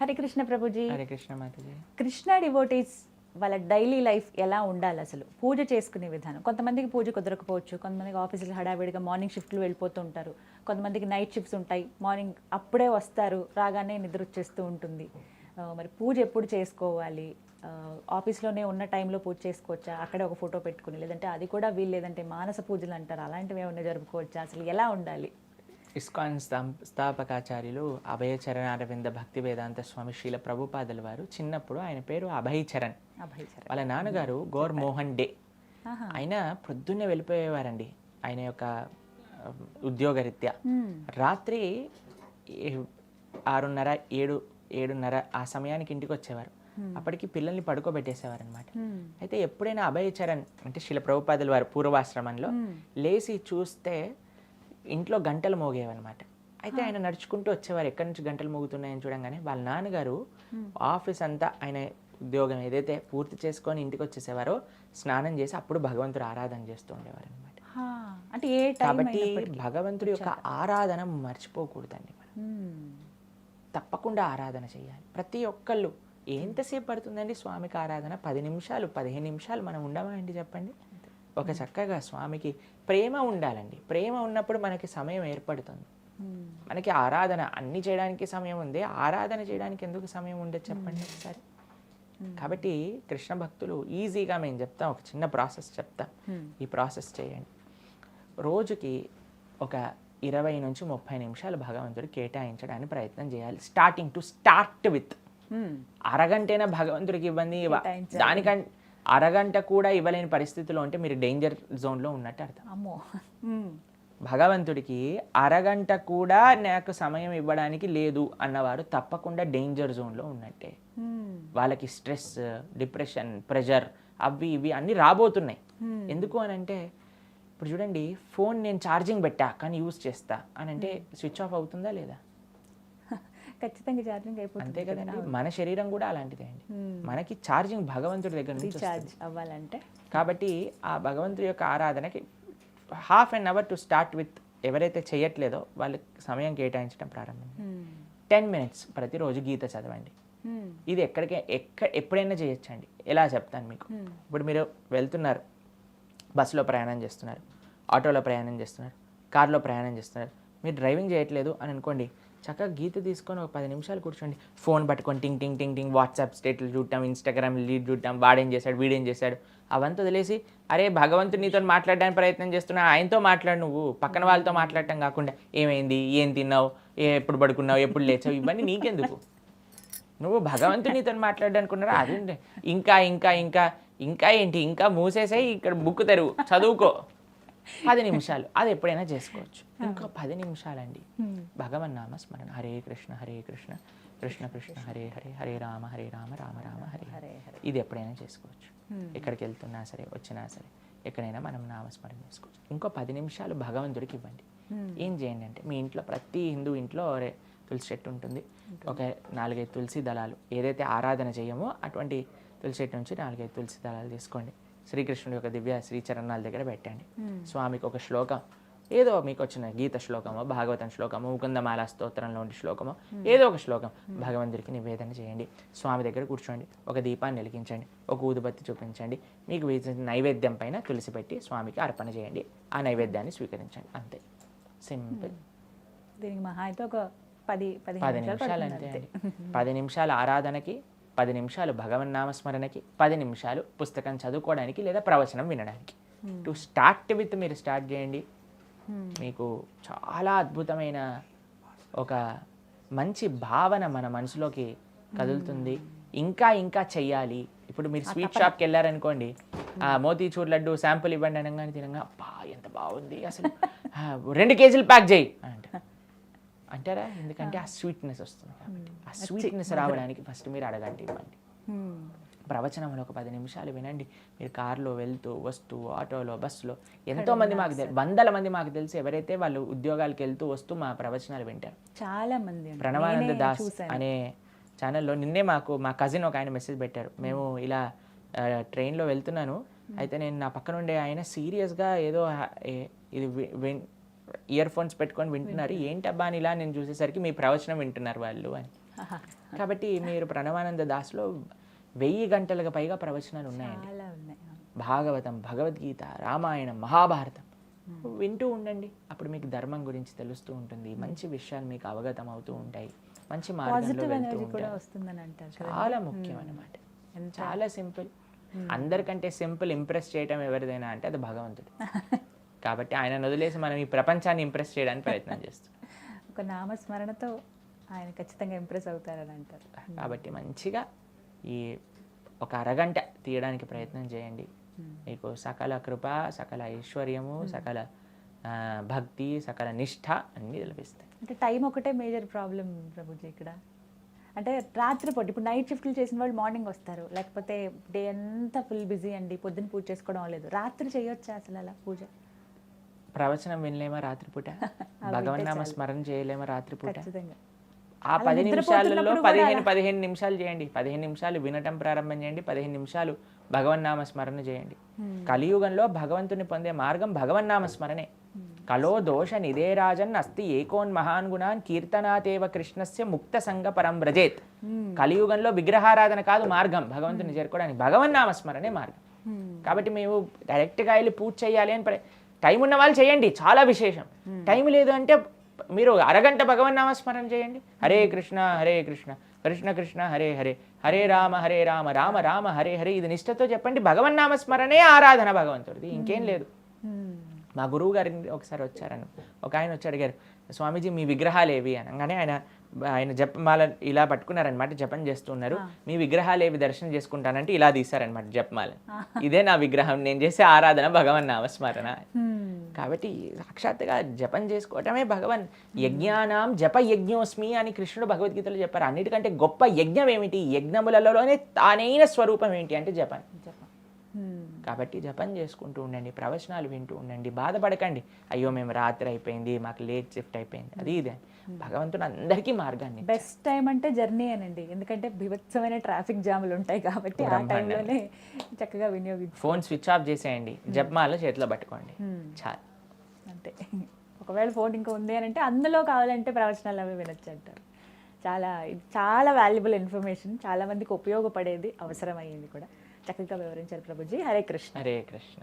Hare Krishna Prabhuji. Hare Krishna Mataji. Krishna devotees వాళ్ళ daily life ఎలా ఉండాలి అసలు? పూజ చేసుకునే విధానం. కొంతమందికి పూజ కుదరకపోవచ్చు కొంతమందికి ఆఫీసులు హడావిడిగా మార్నింగ్ షిఫ్ట్లు వెళ్ళిపోతూ ఉంటారు. కొంతమందికి నైట్ షిఫ్ట్స్ ఉంటాయి. మార్నింగ్ అప్పుడే వస్తారు రాగానే నిద్ర వచ్చేస్తూ ఉంటుంది. మరి పూజ ఎప్పుడు చేసుకోవాలి? ఆఫీస్లోనే ఉన్న టైంలో పూజ చేసుకోవచ్చా? అక్కడే ఒక ఫోటో పెట్టుకుని లేదంటే అది కూడా వీలు లేదంటే మానస పూజలు అంటారు. అలాంటివి ఏమైనా జరుపుకోవచ్చా? అసలు ఎలా ఉండాలి? ఇస్కాన్ స్థాం- స్థాపకాచార్యులు అభయ చరణ్ అరవింద భక్తి వేదాంత స్వామి శ్రీల ప్రభుపాదుల వారు చిన్నప్పుడు ఆయన పేరు అభయ్ చరణ్ వాళ్ళ నాన్నగారు గౌర్ మోహన్ డే. ఆయన ప్రొద్దున్నే వెళ్ళిపోయేవారండి ఆయన యొక్క ఉద్యోగరీత్యా. రాత్రి ఆరున్నర ఏడు ఏడున్నర ఆ సమయానికి ఇంటికి వచ్చేవారు అప్పటికి పిల్లల్ని పడుకోబెట్టేసేవారు అనమాట. అయితే ఎప్పుడైనా అభయ చరణ్ అంటే శిల ప్రభుపాదుల వారి పూర్వాశ్రమంలో లేచి చూస్తే ఇంట్లో గంటలు మోగేవన్నమాట. అయితే ఆయన నడుచుకుంటూ వచ్చేవారు. ఎక్కడి నుంచి గంటలు మోగుతున్నాయని చూడంగానే వాళ్ళ నాన్నగారు ఆఫీస్ అంతా ఆయన ఉద్యోగం ఏదైతే పూర్తి చేసుకొని ఇంటికి వచ్చేసేవారో స్నానం చేసి అప్పుడు భగవంతుడు ఆరాధన చేస్తూ ఉండేవారు అనమాట అంటే ఏ కాబట్టి. భగవంతుడి యొక్క ఆరాధన మర్చిపోకూడదండి మనం. తప్పకుండా ఆరాధన చేయాలి. ప్రతి ఒక్కళ్ళు ఎంతసేపు పడుతుందండి స్వామికి ఆరాధన? పది నిమిషాలు పదిహేను నిమిషాలు మనం ఉండమా అండి చెప్పండి? ఒక చక్కగా స్వామికి ప్రేమ ఉండాలండి. ప్రేమ ఉన్నప్పుడు మనకి సమయం ఏర్పడుతుంది. మనకి ఆరాధన అన్ని చేయడానికి సమయం ఉంది ఆరాధన చేయడానికి ఎందుకు సమయం ఉండదు చెప్పండి ఒకసారి? కాబట్టి కృష్ణ భక్తులు ఈజీగా మేము చెప్తాం ఒక చిన్న ప్రాసెస్ చెప్తాం. ఈ ప్రాసెస్ చేయండి. రోజుకి ఒక ఇరవై నుంచి ముప్పై నిమిషాలు భగవంతుడు కేటాయించడానికి ప్రయత్నం చేయాలి. Starting to start with. అరగంటైనా భగవంతుడికి ఇవ్వండి ఇవ్వ- కేటాయించాలి. దానికం అరగంట కూడా ఇవ్వలేని పరిస్థితిలో ఉంటే మీరు డేంజర్ జోన్లో ఉన్నట్టు అర్థం. అమ్మో. మ్మ్. భగవంతుడికి అరగంట కూడా నాకు సమయం ఇవ్వడానికి లేదు అన్నవారు తప్పకుండా డేంజర్ జోన్లో ఉన్నట్టే. వాళ్ళకి స్ట్రెస్ డిప్రెషన్ ప్రెషర్ అవి ఇవి అన్నీ రాబోతున్నాయి. ఎందుకు అని అంటే ఇప్పుడు చూడండి ఫోన్ నేను ఛార్జింగ్ పెట్టా కానీ యూజ్ చేస్తా అని అంటే స్విచ్ ఆఫ్ అవుతుందా లేదా? ఖచ్చితంగా ఛార్జింగ్ అయిపోతుంది అంతే కదండి. మన శరీరం కూడా అలాంటిదే అండి. మనకి ఛార్జింగ్ భగవంతుడి దగ్గర నుంచి. రీఛార్జ్ అవ్వాలంటే. కాబట్టి ఆ భగవంతుడి యొక్క ఆరాధనకి half an hour to start with ఎవరైతే చేయట్లేదో వాళ్ళకి సమయం కేటాయించడం ప్రారంభం. టెన్ మినిట్స్ ప్రతిరోజు గీత చదవండి. ఇది ఎక్కడికి ఎక్క ఎప్పుడైనా చేయొచ్చండి. ఎలా చెప్తాను మీకు. ఇప్పుడు మీరు వెళ్తున్నారు. బస్సులో ప్రయాణం చేస్తున్నారు. ఆటోలో ప్రయాణం చేస్తున్నారు. కార్లో ప్రయాణం చేస్తున్నారు. మీరు డ్రైవింగ్ చేయట్లేదు అని అనుకోండి చక్కగా గీత తీసుకొని ఒక పది నిమిషాలు కూర్చోండి. ఫోన్ పట్టుకొని టింగ్ టింగ్ టింగ్ టింగ్ వాట్సాప్ స్టేట్లు చూడటం ఇన్స్టాగ్రామ్ లీడ్ చూడటం వాడేం చేశాడు వీడేం చేశాడు అవంతా వదిలేసి అరే భగవంతుడు నీతో మాట్లాడడానికి ప్రయత్నం చేస్తున్నా ఆయనతో మాట్లాడు నువ్వు పక్కన వాళ్ళతో మాట్లాడటం కాకుండా ఏమైంది ఏం తిన్నావు ఏ ఎప్పుడు పడుకున్నావు ఎప్పుడు లేచావు ఇవన్నీ నీకెందుకు? నువ్వు భగవంతుడు నీతో మాట్లాడడానికి అది ఇంకా ఇంకా ఇంకా ఇంకా ఏంటి? ఇంకా మూసేసాయి ఇక్కడ బుక్ తెరువు చదువుకో. పది నిమిషాలు. అది ఎప్పుడైనా చేసుకోవచ్చు. ఇంకా పది నిమిషాలండి. భగవన్ నామ స్మరణ. హరే కృష్ణ హరే కృష్ణ కృష్ణ కృష్ణ హరే హరే హరే రామ హరే రామ రామ రామ హరే హరే. ఇది ఎప్పుడైనా చేసుకోవచ్చు. ఎక్కడికి వెళ్తున్నా సరే వచ్చినా సరే ఎక్కడైనా మనం నామస్మరణ చేసుకోవచ్చు. ఇంకో పది నిమిషాలు భగవంతుడికి ఇవ్వండి. ఏం చేయండి అంటే మీ ఇంట్లో ప్రతి హిందూ ఇంట్లో తులసి చెట్టు ఉంటుంది. ఒక నాలుగైదు తులసి దళాలు. ఏదైతే ఆరాధన చేయమో అటువంటి తులసి చెట్టు నుంచి నాలుగైదు తులసి దళాలు తీసుకోండి. శ్రీకృష్ణుడి యొక్క దివ్య శ్రీచరణాల దగ్గర పెట్టండి. మ్మ్. స్వామికి ఒక శ్లోకం ఏదో మీకు వచ్చిన గీత శ్లోకమో భాగవతం శ్లోకమో ముకుందమాల స్తోత్రంలో ఉండే శ్లోకమో ఏదో ఒక శ్లోకం భగవంతుడికి నివేదన చేయండి. స్వామి దగ్గర కూర్చోండి ఒక దీపాన్ని వెలిగించండి ఒక ఊదుబత్తి చూపించండి మీకు వీచిన నైవేద్యం పైన తులసి పెట్టి స్వామికి అర్పణ చేయండి. ఆ నైవేద్యాన్ని స్వీకరించండి. అంతే. సింపుల్ దీనికి మహా అయితే ఒక పది పది నిమిషాలు అంతే పది నిమిషాల ఆరాధనకి పది నిమిషాలు భగవన్ నామస్మరణకి పది నిమిషాలు పుస్తకం చదువుకోవడానికి లేదా ప్రవచనం వినడానికి. టు స్టార్ట్ విత్ మీరు స్టార్ట్ చేయండి. మ్మ్. మీకు చాలా అద్భుతమైన ఒక మంచి భావన మన మనసులోకి కదులుతుంది. ఇంకా ఇంకా చెయ్యాలి. ఇప్పుడు మీరు స్వీట్ షాప్కి వెళ్ళారనుకోండి ఆ మోతీచూర్ లడ్డు శాంపుల్ ఇవ్వండి అనగానే తినగా అబ్బా ఎంత బాగుంది అసలు. రెండు కేజీలు ప్యాక్ చేయి. అని అంటారు? ఎందుకంటే ఆ స్వీట్నెస్ వస్తుంది కాబట్టి. ఆ స్వీట్నెస్ రావడానికి ఫస్ట్ మీరు అడగండి ఇవ్వండి. ప్రవచనంలో ఒక పది నిమిషాలు వినండి. మీరు కారులో వెళ్తూ వస్తూ ఆటోలో బస్సులో ఎంతో మంది మాకు తెలు వందల మంది మాకు తెలిసి. ఎవరైతే వాళ్ళు ఉద్యోగాలకు వెళ్తూ వస్తూ మా ప్రవచనాలు వింటారు. చాలా మంది. ప్రణవానంద దాస్. అనే ఛానల్లో నిన్నే మాకు మా కజిన్ ఒక ఆయన మెసేజ్ పెట్టారు. మేము ఇలా ట్రైన్లో వెళ్తున్నాను. అయితే నేను నా పక్కన ఉండే ఆయన సీరియస్గా ఏదో ఇది ఇయర్ ఫోన్స్ పెట్టుకొని వింటున్నారు. ఏంటబ్బా అని ఇలా నేను చూసేసరికి మీ ప్రవచనం వింటున్నారు వాళ్ళు అని. కాబట్టి మీరు ప్రణవానంద దాస్లో వెయ్యి గంటలకు పైగా ప్రవచనాలు ఉన్నాయండి. భాగవతం భగవద్గీత రామాయణం మహాభారతం వింటూ ఉండండి. అప్పుడు మీకు ధర్మం గురించి తెలుస్తూ ఉంటుంది. మంచి విషయాలు మీకు అవగతం అవుతూ ఉంటాయి. మంచి మార్గంలో వెళ్తూ. చాలా ముఖ్యం అన్నమాట చాలా సింపుల్. అందరికంటే సింపుల్ ఇంప్రెస్ చేయటం ఎవరిదైనా అంటే అది భగవంతుడు. కాబట్టి ఆయన వదిలేసి మనం ఈ ప్రపంచాన్ని ఇంప్రెస్ చేయడానికి ప్రయత్నం చేస్తాం. ఒక నామస్మరణతో ఆయన ఖచ్చితంగా ఇంప్రెస్ అవుతారని అంటారు. కాబట్టి మంచిగా ఈ ఒక అరగంట తీయడానికి ప్రయత్నం చేయండి. మీకు సకల కృప సకల ఐశ్వర్యము సకల ఆ, భక్తి సకల నిష్ఠ అన్నీ లభిస్తాయి. అంటే టైం ఒకటే మేజర్ ప్రాబ్లం ప్రభుజీ ఇక్కడ. అంటే రాత్రిపూట ఇప్పుడు నైట్ షిఫ్ట్లు చేసిన వాళ్ళు మార్నింగ్ వస్తారు. లేకపోతే డే అంతా ఫుల్ బిజీ అండి. పొద్దున్న పూజ చేసుకోవడం లేదు రాత్రి చేయొచ్చా అసలు అలా పూజ? ప్రవచనం వినలేమా రాత్రిపూట? భగవన్నామ స్మరణ చేయలేమా రాత్రిపూట? ఆ పది నిమిషాలలో పదిహేను పదిహేను నిమిషాలు చేయండి. పదిహేను నిమిషాలు వినటం ప్రారంభం చేయండి. పదిహేను నిమిషాలు భగవన్నామ స్మరణ చేయండి. కలియుగంలో భగవంతుని పొందే మార్గం భగవన్నామ స్మరణే. కలో దోష నిదేరాజన్ అస్తి ఏకోన్ మహాన్ గుణాన్ కీర్తనాతేవ కృష్ణస్య ముక్త సంగ పరం వ్రజేత్. కలియుగంలో విగ్రహారాధన కాదు మార్గం భగవంతుని చేరుకోవడానికి. భగవన్నామ స్మరణే మార్గం. కాబట్టి మేము డైరెక్ట్గా వెళ్ళి పూజ చేయాలి అని టైం ఉన్న వాళ్ళు చేయండి చాలా విశేషం. టైం లేదు అంటే మీరు అరగంట భగవన్నామ స్మరణ చేయండి. హరే కృష్ణ హరే కృష్ణ కృష్ణ కృష్ణ హరే హరే హరే రామ హరే రామ రామ రామ హరే హరే ఇది నిష్ఠతో చెప్పండి. భగవన్నామ స్మరణే ఆరాధన భగవంతుడిది ఇంకేం లేదు. Hmm. మా గురువు గారిని ఒకసారి వచ్చారని ఒక ఆయన వచ్చి అడిగారు స్వామీజీ మీ విగ్రహాలు ఏవి? అనగానే ఆయన ఆయన జపమాల ఇలా పట్టుకున్నారనమాట జపం చేస్తున్నారు. మీ విగ్రహాలు ఏవి దర్శనం చేసుకుంటానంటే ఇలా తీశారనమాట జపమాల. ఇదే నా విగ్రహం నేను చేసే ఆరాధన భగవన్ నామస్మరణ. కాబట్టి సాక్షాత్తుగా జపం చేసుకోవటమే భగవన్. యజ్ఞానాం జప యజ్ఞోస్మి అని కృష్ణుడు భగవద్గీతలో చెప్పారు. అన్నిటికంటే గొప్ప యజ్ఞం ఏమిటి యజ్ఞములలోనే తానైన స్వరూపం ఏంటి అంటే జపం. జపం. కాబట్టి జపం చేసుకుంటూ ఉండండి ప్రవచనాలు వింటూ ఉండండి బాధపడకండి. అయ్యో మేము రాత్రి అయిపోయింది మాకు లేట్ షిఫ్ట్ అయిపోయింది. అది ఇదే. భగవంతుడు అందరికీ మార్గాన్ని బెస్ట్ టైం అంటే జర్నీ అనండి. ఎందుకంటే బిభత్సమైన ట్రాఫిక్ జాములు ఉంటాయి కాబట్టి ఆ టైంలోనే చక్కగా వినియోగించు ఫోన్ స్విచ్ ఆఫ్ చేసేయండి. జపమాల చేతిలో పట్టుకోండి. చాలు. అంతే. ఒకవేళ ఫోన్ ఇంకా ఉంది అని అంటే అందులో కావాలంటే ప్రవచనాలు అవి వినొచ్చు అంటారు. చాలా ఇది చాలా వాల్యుబుల్ ఇన్ఫర్మేషన్ చాలా మందికి ఉపయోగపడేది అవసరమయ్యింది కూడా. చక్కగా వివరించారు ప్రభుజీ. హరే కృష్ణ. హరే కృష్ణ.